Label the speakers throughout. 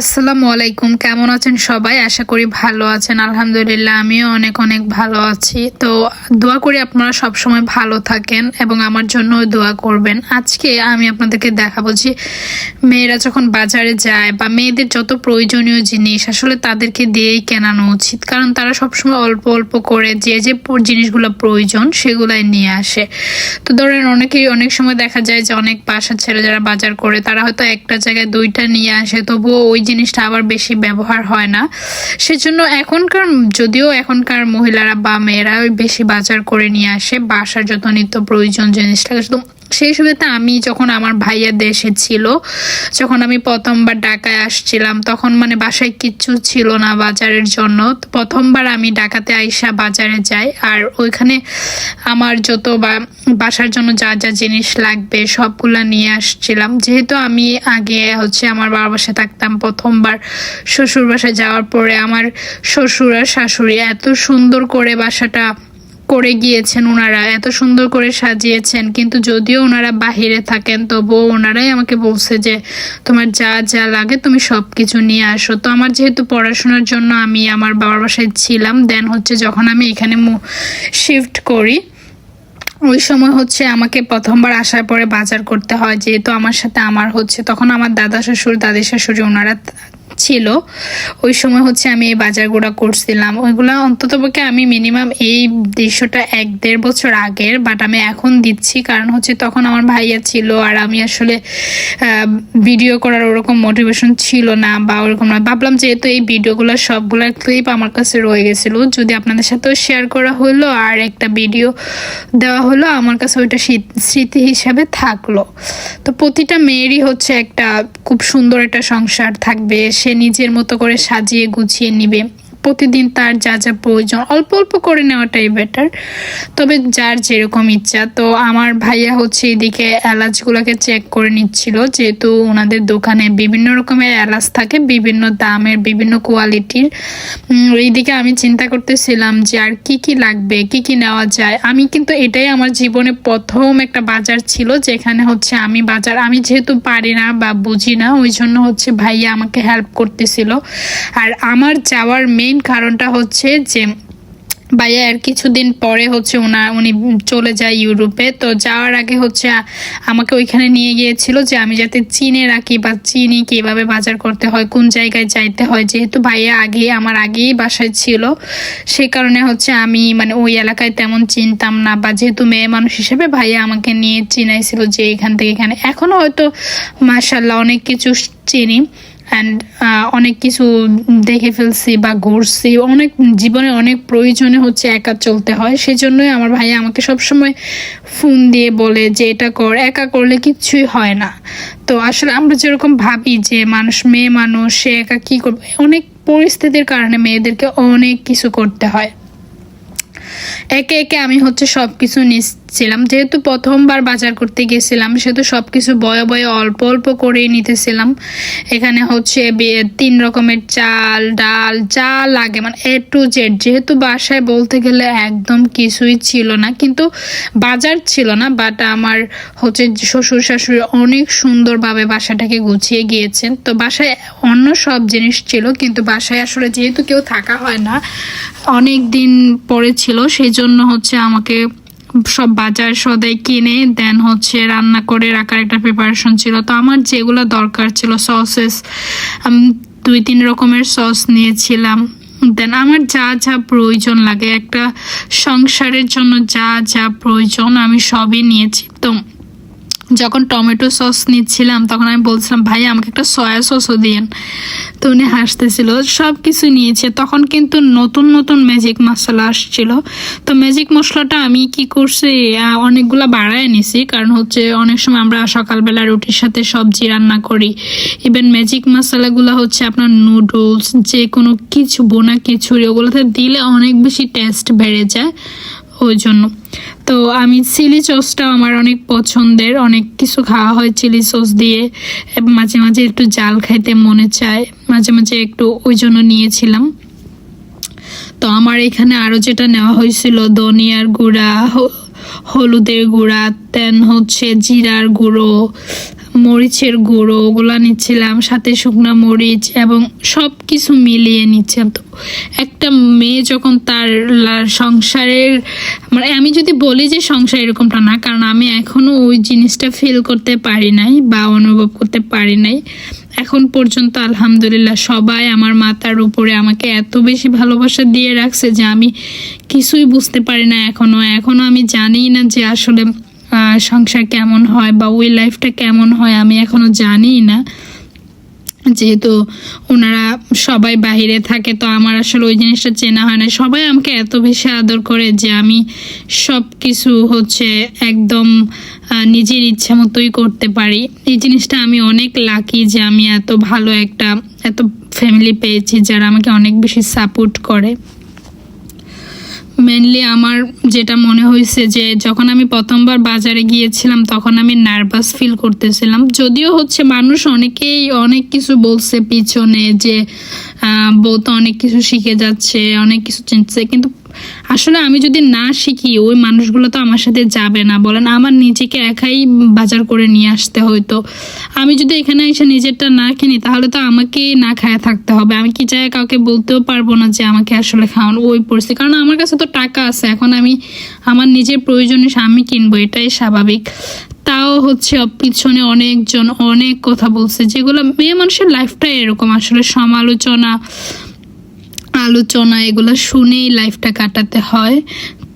Speaker 1: আসসালামু আলাইকুম। কেমন আছেন সবাই? আশা করি ভালো আছেন। আলহামদুলিল্লাহ, আমিও অনেক অনেক ভালো আছি। তো দোয়া করি আপনারা সবসময় ভালো থাকেন এবং আমার জন্য দোয়া করবেন। আজকে আমি আপনাদেরকে দেখাবো যে মেয়েরা যখন বাজারে যায় বা মেয়েদের যত প্রয়োজনীয় জিনিস, আসলে তাদেরকে দিয়েই কেনানো উচিত। কারণ তারা সবসময় অল্প অল্প করে যে যে জিনিসগুলো প্রয়োজন সেগুলাই নিয়ে আসে। তো ধরেন অনেকেই অনেক সময় দেখা যায় যে অনেক বাসার ছেলে যারা বাজার করে, তারা হয়তো একটা জায়গায় দুইটা নিয়ে আসে। তবুও ওই জিনিসটা আবার বেশি ব্যবহার হয় না। সেজন্য এখনকার, যদিও এখনকার মহিলারা বা মেয়েরা বেশি বাজার করে নিয়ে আসে, বাসার যত নিত্য প্রয়োজন জিনিসটা তো সেই সুবিধাতে আমি যখন আমার ভাইয়া দেশে ছিল, যখন আমি প্রথমবার ঢাকায় আসছিলাম, তখন মানে বাসায় কিচ্ছু ছিল না বাজারের জন্য। প্রথমবার আমি ঢাকাতে আইসা বাজারে যাই, আর ওইখানে আমার যত বা, বাসার জন্য যা যা জিনিস লাগবে সবগুলা নিয়ে আসছিলাম। যেহেতু আমি আগে হচ্ছে আমার বাবার বাসায় থাকতাম প্রথমবার শ্বশুর বাসায় যাওয়ার পরে আমার শ্বশুর আর শাশুড়ি এত সুন্দর করে বাসাটা করে গিয়েছেন ওনারা, এত সুন্দর করে সাজিয়েছেন। কিন্তু যদিও ওনারা বাহিরে থাকেন, তবুও ওনারাই আমাকে বলছে যে, তোমার যা যা লাগে তুমি সব কিছু নিয়ে আসো। তো আমার যেহেতু পড়াশোনার জন্য আমি আমার বাবার বাসায় ছিলাম দেন হচ্ছে যখন আমি এখানে শিফট করি, ওই সময় হচ্ছে আমাকে প্রথমবার আসার পরে বাজার করতে হয়, যেহেতু আমার সাথে আমার হচ্ছে, তখন আমার দাদা শ্বশুর দাদি শাশুড়ি ওনারা ছিল। ওই সময় হচ্ছে আমি এই বাজারগুলো করছিলাম। ওইগুলা অন্ততপক্ষে আমি মিনিমাম এই দৃশ্যটা এক দেড় বছর আগের বাট আমি এখন দিচ্ছি। কারণ হচ্ছে তখন আমার ভাইয়া ছিল আর আমি আসলে ভিডিও করার ওরকম মোটিভেশন ছিল না বা ওরকম না। ভাবলাম যেহেতু এই ভিডিওগুলো সবগুলোর ক্লিপ আমার কাছে রয়ে গেছিল, যদি আপনাদের সাথেও শেয়ার করা হলো আর একটা ভিডিও দেওয়া হলো, আমার কাছে ওইটা স্মৃতি হিসাবে থাকল। তো প্রতিটা মেয়েরই হচ্ছে একটা খুব সুন্দর একটা সংসার থাকবে সে নিজের মতো করে সাজিয়ে গুছিয়ে নিবে। প্রতিদিন তার যা যা প্রয়োজন, অল্প অল্প করে নেওয়াটাই বেটার তবে যার যেরকম ইচ্ছা। তো আমার ভাইয়া হচ্ছে এদিকে এলাচগুলোকে চেক করে নিচ্ছিল, যেহেতু ওনাদের দোকানে বিভিন্ন রকমের এলাচ থাকে, বিভিন্ন দামের, বিভিন্ন কোয়ালিটির এইদিকে আমি চিন্তা করতেছিলাম যে আর কি কি লাগবে, কি কি নেওয়া যায়। আমি কিন্তু এটাই আমার জীবনে প্রথম একটা বাজার ছিল, যেখানে হচ্ছে আমি বাজার, আমি যেহেতু পারি না বা বুঝি না, ওই জন্য হচ্ছে ভাইয়া আমাকে হেল্প করতেছিল। আর আমার যাওয়ার মেইন কারণটা হচ্ছে যে, ভাইয়া আর কিছুদিন পরে হচ্ছে ওনার উনি চলে যায় ইউরোপে। তো যাওয়ার আগে হচ্ছে আমাকে ওইখানে নিয়ে গিয়েছিল যে আমি যাতে চিনে রাখি বা চিনি কীভাবে বাজার করতে হয়, কোন জায়গায় যাইতে হয়। যেহেতু ভাইয়া আগে আমার আগেই বাসায় ছিল, সে কারণে হচ্ছে আমি মানে ওই এলাকায় তেমন চিনতাম না। বা যেহেতু মেয়ে মানুষ হিসেবে ভাইয়া আমাকে নিয়ে চিনাইছিল যে এখান থেকে এখানে। এখনও হয়তো মাশাল্লাহ অনেক কিছু চিনি। অ্যান্ড অনেক কিছু দেখে ফেলছি বা ঘুরছি। অনেক, জীবনে অনেক প্রয়োজনে হচ্ছে একা চলতে হয়। সেই জন্যই আমার ভাই আমাকে সবসময় ফোন দিয়ে বলে যে, এটা কর, একা করলে কিচ্ছুই হয় না। তো আসলে আমরা যেরকম ভাবি যে, মানুষ, মেয়ে মানুষ, সে একা কী করবে? অনেক পরিস্থিতির কারণে মেয়েদেরকে অনেক কিছু করতে হয়। একে একে আমি হচ্ছে সব কিছু নিচ্ছিলাম যেহেতু প্রথমবার বাজার করতে গেছিলাম, সেহেতু সব কিছু বয়ে বয়ে অল্প অল্প করেই নিতেছিলাম। এখানে হচ্ছে তিন রকমের চাল, ডাল, যা লাগে মানে এ টু জেড যেহেতু বাসায় বলতে গেলে একদম কিছুই ছিল না, কিন্তু বাজার ছিল না বাট আমার হচ্ছে শ্বশুর শাশুড়ি অনেক সুন্দরভাবে বাসাটাকে গুছিয়ে গিয়েছেন। তো বাসায় অন্য সব জিনিস ছিল, কিন্তু বাসায় আসলে যেহেতু কেউ থাকা হয় না, অনেক দিন পরে ছিল, সেই জন্য হচ্ছে আমাকে সব বাজার সদাই কিনে দেন হচ্ছে রান্না করে রাখার একটা প্রিপারেশন ছিল। তো আমার যেগুলো দরকার ছিল সসেস দুই, তিন রকমের সস নিয়েছিলাম। দেন আমার যা যা প্রয়োজন লাগে, একটা সংসারের জন্য যা যা প্রয়োজন আমি সবই নিয়েছি। তো যখন টমেটো সস নিচ্ছিলাম, তখন আমি বলছিলাম, ভাই, আমাকে একটা সয়া সসও দিয়েন। তো উনি হাসতেছিল সব কিছু নিয়েছে। তখন কিন্তু নতুন নতুন ম্যাজিক মশলা আসছিল। তো ম্যাজিক মশলাটা আমি কি করছি অনেকগুলা বাড়ায় নিছি। কারণ হচ্ছে অনেক সময় আমরা সকালবেলা রুটির সাথে সবজি রান্না করি। ইভেন ম্যাজিক মশলাগুলো হচ্ছে আপনার নুডলস যে কোনো কিছু, বোনা খিচুড়ি, ওগুলোতে দিলে অনেক বেশি টেস্ট বেড়ে যায়। ওই জন্য। তো আমি চিলি সসটাও আমার অনেক পছন্দের, অনেক কিছু খাওয়া হয় চিলি সস দিয়ে। মাঝে মাঝে একটু জাল খাইতে মনে চায়, মাঝে মাঝে একটু ওই জন্য নিয়েছিলাম। তো আমার এখানে আরও যেটা নেওয়া হয়েছিল, ধনিয়ার গুঁড়া হলুদের গুঁড়া দেন হচ্ছে জিরার গুঁড়ো মরিচের গুঁড়ো ওগুলা নিচ্ছিলাম, সাথে শুকনো মরিচ এবং সব কিছু মিলিয়ে নিচ্ছিলাম। তো একটা মেয়ে যখন তার সংসারের মানে আমি যদি বলি যে সংসার এরকমটা না, কারণ আমি এখনও ওই জিনিসটা ফিল করতে পারি নাই বা অনুভব করতে পারি নাই। এখন পর্যন্ত আলহামদুলিল্লাহ সবাই আমার মাতার উপরে আমাকে এত বেশি ভালোবাসা দিয়ে রাখছে যে আমি কিছুই বুঝতে পারি না এখনও এখনও আমি জানি না যে আসলে সংসার কেমন হয় বা ওই লাইফটা কেমন হয় আমি এখনও জানি না। যেহেতু ওনারা সবাই বাইরে থাকে, তো আমার আসলে ওই জিনিসটা চেনা হয় না। সবাই আমাকে এত বেশি আদর করে যে আমি সব কিছু হচ্ছে একদম নিজের ইচ্ছা মতোই করতে পারি। এই জিনিসটা আমি অনেক লাকি যে আমি এত ভালো একটা, এত ফ্যামিলি পেয়েছি যারা আমাকে অনেক বেশি সাপোর্ট করে। মেনলি আমার যেটা মনে হয়েছে যে যখন আমি প্রথমবার বাজারে গিয়েছিলাম, তখন আমি নার্ভাস ফিল করতেছিলাম। যদিও হচ্ছে মানুষ অনেকেই অনেক কিছু বলছে পিছনে যে বউ তো অনেক কিছু শিখে যাচ্ছে, অনেক কিছু চিনছে কিন্তু আসলে আমি যদি না শিখি, ওই মানুষগুলো তো আমার সাথে যাবে না। বলেন, আমার নিজেকে একাই বাজার করে নিয়ে আসতে হয়তো আমি যদি এখানে এসে নিজেরটা না কিনি, তাহলে তো আমাকে না খায় থাকতে হবে। আমি কি চাই কাউকে বলতেও পারব না যে আমাকে আসলে খাওয়ানো ওই পরিস্থিতি। কারণ আমার কাছে তো টাকা আছে, এখন আমি আমার নিজের প্রয়োজনে আমি কিনবো, এটাই স্বাভাবিক। তাও হচ্ছে পিছনে অনেকজন অনেক কথা বলছে, যেগুলো মেয়ে মানুষের লাইফটাই এরকম। আসলে সমালোচনা আলোচনা এগুলো শুনেই লাইফটা কাটাতে হয়।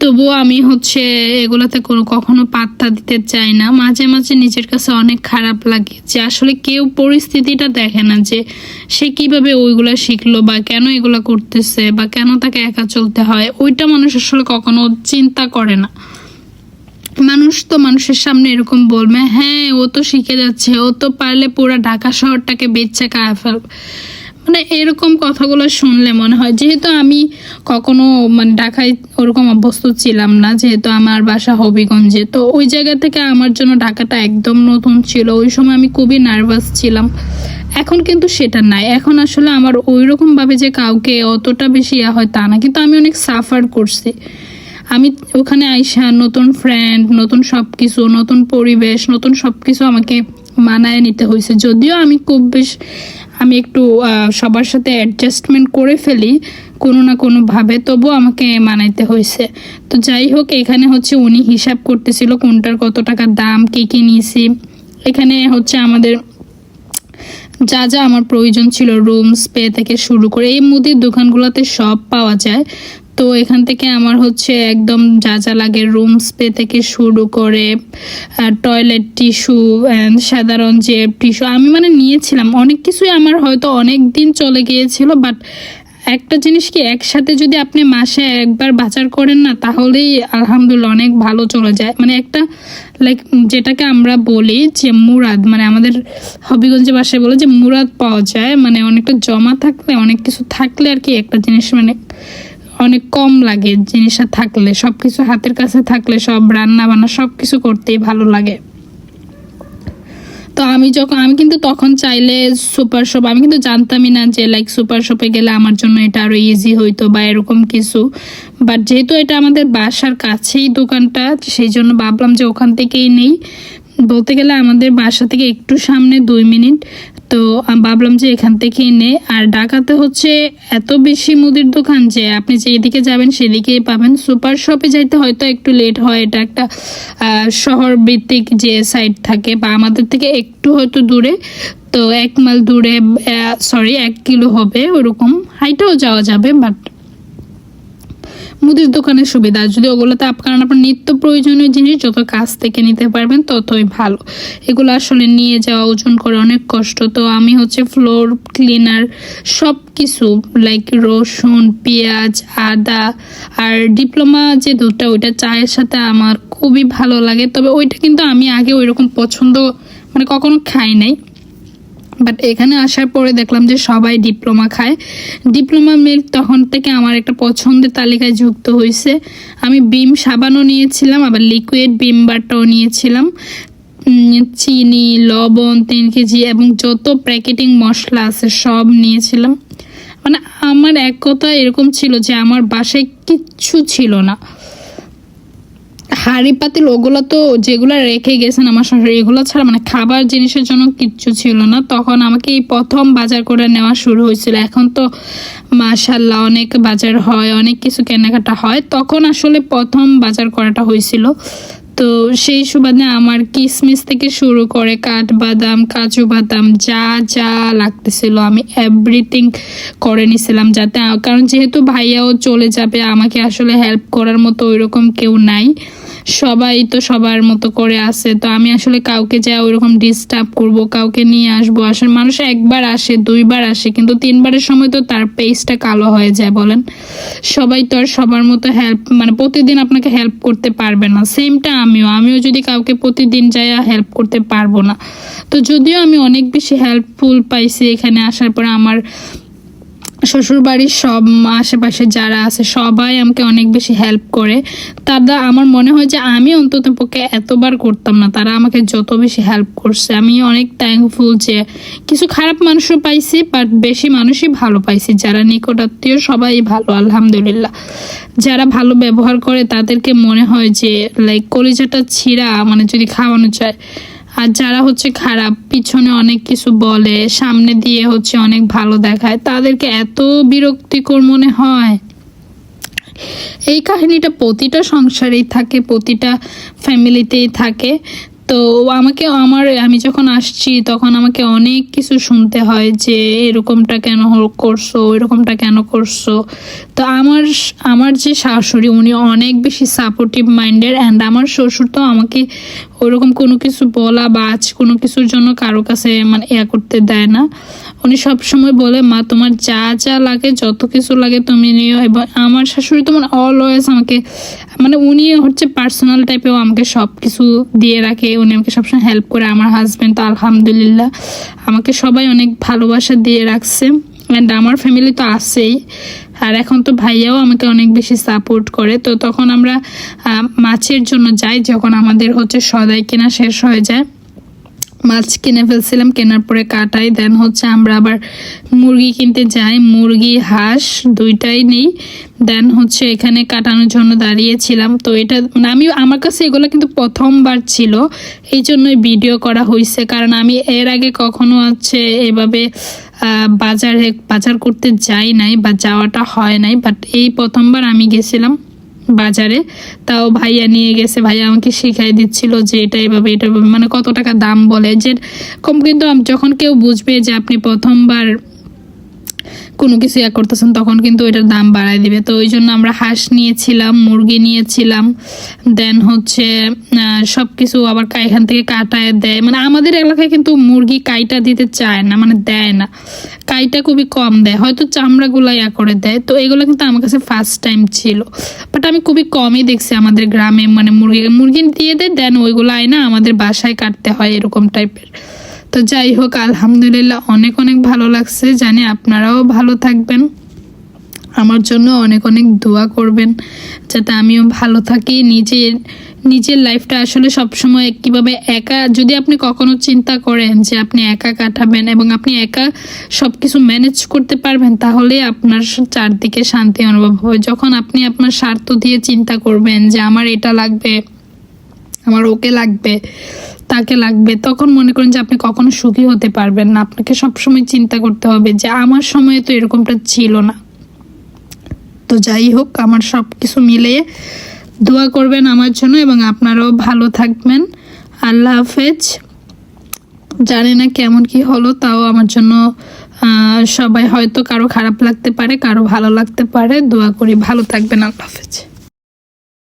Speaker 1: তবুও আমি হচ্ছে এগুলোতে কোনো কখনো পাত্তা দিতে চাই না। মাঝে মাঝে নিজের কাছে অনেক খারাপ লাগে যে আসলে কেউ পরিস্থিতিটা দেখে না যে সে কীভাবে ওইগুলো শিখলো বা কেন এগুলো করতেছে বা কেন তাকে একা চলতে হয়। ওইটা মানুষ আসলে কখনো চিন্তা করে না। মানুষ তো মানুষের সামনে এরকম বলবে হ্যাঁ ও তো শিখে যাচ্ছে। ও তো পারলে পুরো ঢাকা শহরটাকে বেচে খায় ফেলবে মানে এরকম কথাগুলো শুনলে মনে হয়। যেহেতু আমি কখনো মানে ঢাকায় ওরকম অভ্যস্ত ছিলাম না, যেহেতু আমার বাসা হবিগঞ্জে, তো ওই জায়গা থেকে আমার জন্য ঢাকাটা একদম নতুন ছিল। ওই সময় আমি খুবই নার্ভাস ছিলাম। এখন কিন্তু সেটা নাই। এখন আসলে আমার ওই রকম ভাবে যে কাউকে অতটা বেশি ইয়া হয় তা না। কিন্তু আমি অনেক সাফার করছি। আমি ওখানে আইসা নতুন ফ্রেন্ড নতুন সব কিছু নতুন পরিবেশ, নতুন সব কিছু আমাকে মানায় নিতে হয়েছে যদিও আমি খুব বেশ আমি একটু সবার সাথে অ্যাডজাস্টমেন্ট করে ফেলি, কোনো না কোনোভাবে তবু আমাকে মানাইতে হয়েছে তো যাই হোক, এখানে হচ্ছে উনি হিসাব করতেছিল কোনটার কত টাকা দাম, কে, কী নিয়েছি এখানে হচ্ছে আমাদের যা যা আমার প্রয়োজন ছিল রুম স্পে থেকে শুরু করে, এই মুদির দোকানগুলোতে সব পাওয়া যায়। তো এখান থেকে আমার হচ্ছে একদম যা যা লাগে রুম স্পে থেকে শুরু করে টয়লেট টিস্যু অ্যান্ড সাধারণ যে টিস্যু আমি মানে নিয়েছিলাম। অনেক কিছুই আমার হয়তো অনেক দিন চলে গিয়েছিল বাট একটা জিনিস কি, একসাথে যদি আপনি মাসে একবার বাজার করেন না, তাহলেই আলহামদুলিল্লাহ অনেক ভালো চলে যায়। মানে একটা লাইক যেটাকে আমরা বলি যে মুরাদ মানে আমাদের হবিগঞ্জে বাসায় বলে যে মুরাদ পাওয়া যায়। মানে অনেকটা জমা থাকলে, অনেক কিছু থাকলে আর কি একটা জিনিস মানে অনেক কম লাগে জিনিসটা থাকলে সব কিছু হাতের কাছে থাকলে, সব রান্না বান্না সব কিছু করতেই ভালো লাগে। তো আমি যখন, আমি কিন্তু তখন চাইলে সুপার শপ, আমি কিন্তু জানতামই না যে লাইক সুপার শপে গেলে আমার জন্য এটা আরও ইজি হইতো বা এরকম কিছু। বাট যেহেতু এটা আমাদের বাসার কাছেই দোকানটা, সেই জন্য ভাবলাম যে ওখান থেকেই নেই। বলতে গেলে আমাদের বাসা থেকে একটু সামনে, দুই মিনিট। তো ভাবলাম যে এখান থেকে এনে, আর ঢাকাতে হচ্ছে এত বেশি মুদির দোকান যে আপনি যেদিকে যাবেন সেদিকেই পাবেন। সুপার শপে যাইতে হয়তো একটু লেট হয়, এটা একটা শহর ভিত্তিক যে সাইড থাকে বা আমাদের থেকে একটু হয়তো দূরে, তো এক মাইল দূরে সরি এক কিলো হবে ওরকম। হাইটেও যাওয়া যাবে বাট মুদির দোকানের সুবিধা যদি ওগুলোতে কারণ আপনার নিত্য প্রয়োজনীয় জিনিস যত কাছ থেকে নিতে পারবেন ততই ভালো। এগুলো আসলে নিয়ে যাওয়া, ওজন করে অনেক কষ্ট। তো আমি হচ্ছে ফ্লোর ক্লিনার সব কিছু লাইক রসুন, পেঁয়াজ, আদা আর ডিপ্লোমা যে দুধটা, ওইটা চায়ের সাথে আমার খুবই ভালো লাগে। তবে ওইটা কিন্তু আমি আগে ওইরকম পছন্দ মানে কখনো খাই নাই। বাট এখানে আসার পরে দেখলাম যে সবাই ডিপ্লোমা খায়। ডিপ্লোমা মিল্ক তখন থেকে আমার একটা পছন্দের তালিকায় যুক্ত হয়েছে আমি বিম সাবানও নিয়েছিলাম, আবার লিকুইড বিম বারটাও নিয়েছিলাম। চিনি, লবণ, তিন কেজি এবং যত প্যাকেটিং মশলা আছে সব নিয়েছিলাম। মানে আমার এক কথা এরকম ছিল যে আমার বাসায় কিচ্ছু ছিল না। হাড়ি পাতিল ওগুলো তো যেগুলো রেখে গেছেন আমার শাশুড়ি, এগুলো ছাড়া মানে খাবার জিনিসের জন্য কিচ্ছু ছিল না। তখন আমাকে এই প্রথম বাজার করে নেওয়া শুরু হয়েছিল। এখন তো মাশাল্লাহ অনেক বাজার হয়, অনেক কিছু কেনাকাটা হয়। তখন আসলে প্রথম বাজার করাটা হয়েছিল। তো সেই সুবাদে আমার কিসমিস থেকে শুরু করে কাঠবাদাম কাজু বাদাম, যা যা লাগতেছিল আমি এভরিথিং করে নিছিলাম যাতে, কারণ যেহেতু ভাইয়াও চলে যাবে, আমাকে আসলে হেল্প করার মতো ওইরকম কেউ নাই। সবাই তো সবার মতো করে আসে তো আমি আসলে কাউকে যা ওইরকম ডিস্টার্ব করব, কাউকে নিয়ে আসব, আসলে মানুষ একবার আসে, দুইবার আসে, কিন্তু তিনবারের সময় তো তার পেজটা কালো হয়ে যায়, বলেন। সবাই তো আর সবার মতো হেল্প মানে প্রতিদিন আপনাকে হেল্প করতে পারবে না। সেমটা আমিও আমিও যদি কাউকে প্রতিদিন যাই হেল্প করতে পারব না। তো যদিও আমি অনেক বেশি হেল্পফুল পাইছি এখানে আসার পরে আমার শ্বশুর বাড়ির সব আশেপাশে যারা আছে, সবাই আমাকে অনেক বেশি হেল্প করে। তারা, আমার মনে হয় যে আমি অন্তত পক্ষে এতবার করতাম না, তারা আমাকে যত বেশি হেল্প করছে। আমি অনেক থ্যাঙ্কফুল যে কিছু খারাপ মানুষও পাইছি বাট বেশি মানুষই ভালো পাইছি, যারা নিকটাত্মীয় সবাই ভালো, আলহামদুলিল্লাহ। যারা ভালো ব্যবহার করে, তাদেরকে মনে হয় যে লাইক কলিজাটা ছিঁড়া মানে যদি খাওয়ানো চায় আর যারা হচ্ছে খারাপ, পিছনে অনেক কিছু বলে, সামনে দিয়ে হচ্ছে অনেক ভালো দেখায়, তাদেরকে এত বিরক্তিকর মনে হয়। এই কাহিনীটা প্রতিটা সংসারেই থাকে, প্রতিটা ফ্যামিলিতেই থাকে। তো আমাকে আমার, আমি যখন আসছি তখন আমাকে অনেক কিছু শুনতে হয় যে এরকমটা কেন করছ, এরকমটা কেন করছ। তো আমার আমার যে শাশুড়ি উনি অনেক বেশি সাপোর্টিভ মাইন্ডের অ্যান্ড আমার শ্বশুর তো আমাকে ওরকম কোনো কিছু বলা বা আজ কোনো কিছুর জন্য কারও কাছে মানে ইয়া করতে দেয় না। উনি সব সময় বলে, মা, তোমার যা যা লাগে, যত কিছু লাগে তুমি নিও এবং আমার শাশুড়ি তো মানে অলওয়েজ আমাকে মানে উনি হচ্ছে পার্সোনাল টাইপেও আমাকে সব কিছু দিয়ে রাখে। উনি আমাকে সবসময় হেল্প করে। আমার হাজব্যান্ড তো আলহামদুলিল্লাহ আমাকে সবাই অনেক ভালোবাসা দিয়ে রাখছে। অ্যান্ড আমার ফ্যামিলি তো আছেই। আর এখন তো ভাইয়াও আমাকে অনেক বেশি সাপোর্ট করে। তো তখন আমরা মাছের জন্য যাই, যখন আমাদের হচ্ছে সদাই কেনা শেষ হয়ে যায়। মাছ কিনে ফেলছিলাম, কেনার পরে কাটাই দেন হচ্ছে আমরা আবার মুরগি কিনতে যাই, মুরগি, হাঁস দুইটাই নেই দেন হচ্ছে এখানে কাটানোর জন্য দাঁড়িয়েছিলাম। তো এটা মানে আমি, আমার কাছে এগুলো কিন্তু প্রথমবার ছিল, এই জন্যই ভিডিও করা হয়েছে কারণ আমি এর আগে কখনো হচ্ছে এভাবে বাজারে, বাজার করতে যাই নাই বা যাওয়াটা হয় নাই বাট এই প্রথমবার আমি গেছিলাম। বাজারে, তাও ভাইয়া নিয়ে গেছে। ভাইয়া আমাকে শিখাই দিচ্ছিল যে এটা এভাবে, এটা মানে কত টাকা দাম বলে। যে, কম কিন্তু যখন কেউ বুঝবে যে আপনি প্রথমবার কোনো কিছু ইয়া করতেছেন, তখন কিন্তু এটার দাম বাড়ায় দিবে। তো ওই জন্য আমরা হাঁস নিয়েছিলাম, মুরগি নিয়েছিলাম দেন হচ্ছে সব কিছু আবার এখান থেকে কাটায় দেয়। মানে আমাদের এলাকায় কিন্তু মুরগি কাইটা দিতে চায় না মানে দেয় না। কাইটা খুবই কম দেয়, হয়তো চামড়াগুলো ইয়া করে দেয়। তো এগুলো কিন্তু আমার কাছে ফার্স্ট টাইম ছিল। বাট আমি খুবই কমই দেখছি আমাদের গ্রামে মানে মুরগি মুরগি দিয়ে দেয় দেন ওইগুলো আয় না আমাদের বাসায় কাটতে হয়, এরকম টাইপের তো যাই হোক, আলহামদুলিল্লাহ অনেক অনেক ভালো লাগছে। জানি আপনারাও ভালো থাকবেন। আমার জন্য অনেক অনেক দোয়া করবেন, যাতে আমিও ভালো থাকি। নিজের নিজের লাইফটা আসলে সবসময় কীভাবে একা, যদি আপনি কখনো চিন্তা করেন যে আপনি একা কাটাবেন এবং আপনি একা সব কিছু ম্যানেজ করতে পারবেন, তাহলে আপনার চারদিকে শান্তি অনুভব হবে। যখন আপনি আপনার স্বার্থ দিয়ে চিন্তা করবেন যে আমার এটা লাগবে, আমার ওকে লাগবে তাকে লাগবে, তখন মনে করেন যে আপনি কখনো সুখী হতে পারবেন না। আপনাকে সবসময় চিন্তা করতে হবে যে আমার সময়ে তো এরকমটা ছিল না। তো যাই হোক, আমার সব কিছু মিলিয়ে দোয়া করবেন আমার জন্য এবং আপনারাও ভালো থাকবেন। আল্লাহ হাফেজ। জানি না কেমন কি হলো, তাও আমার জন্য সবাই হয়তো কারও খারাপ লাগতে পারে, কারও ভালো লাগতে পারে। দোয়া করি, ভালো থাকবেন, আল্লাহ হাফেজ।